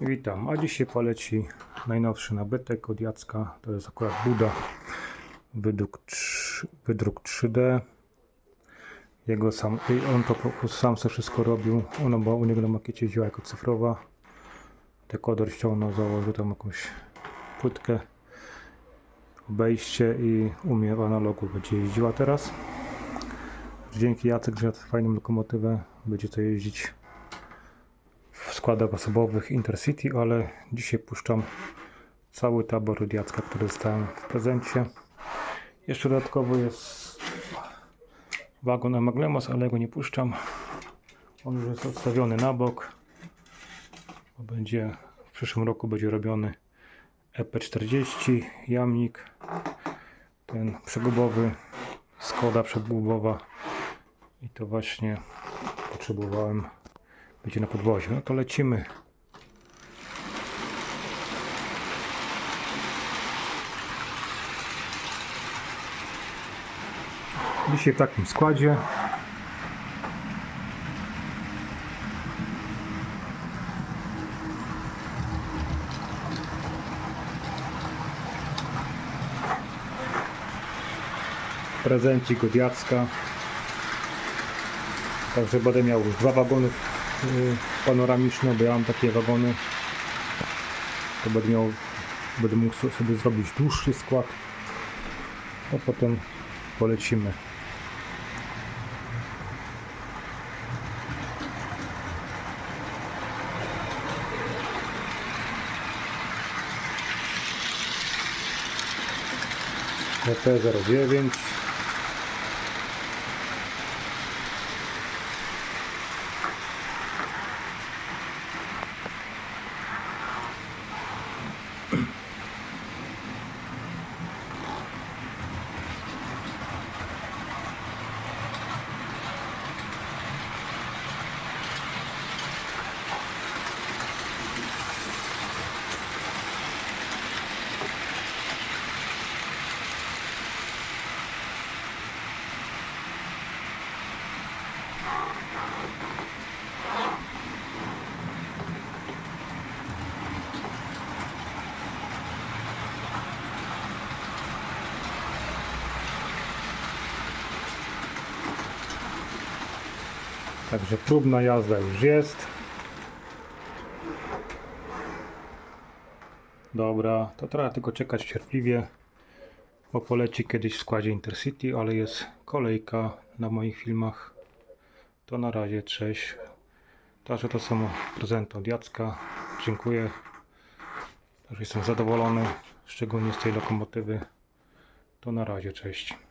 Witam, a dzisiaj poleci najnowszy nabytek od Jacka. To jest akurat Buda wydruk, wydruk 3D. Jego sam, on to po prostu sam sobie wszystko robił. Ono bo u niego na makiecie jeździła jako cyfrowa. Dekoder ściągnął, założył tam jakąś płytkę, obejście i umie w analogu będzie jeździła teraz. Dzięki Jacek, że fajną lokomotywę będzie to jeździć składach osobowych Intercity, ale dzisiaj puszczam cały tabor Jacka, który dostałem w prezencie. Jeszcze dodatkowo jest wagon Amaglemos, ale go nie puszczam. On już jest odstawiony na bok. Bo Będzie, w przyszłym roku będzie robiony EP40, jamnik, ten przegubowy, Skoda przegubowa i to właśnie potrzebowałem będzie na podwozie. No to lecimy. Dzisiaj w takim składzie. Prezencik od Jacka. Także będę miał już dwa wagony panoramiczne, bo ja mam takie wagony. To będę miał, będę mógł so- sobie zrobić dłuższy skład. A potem polecimy. EP09 Także próbna jazda już jest. Dobra, to trzeba tylko czekać cierpliwie, bo poleci kiedyś w składzie Intercity, ale jest kolejka na moich filmach. To na razie, cześć. Także to są prezenty od Jacka. Dziękuję. Także jestem zadowolony, szczególnie z tej lokomotywy. To na razie, cześć.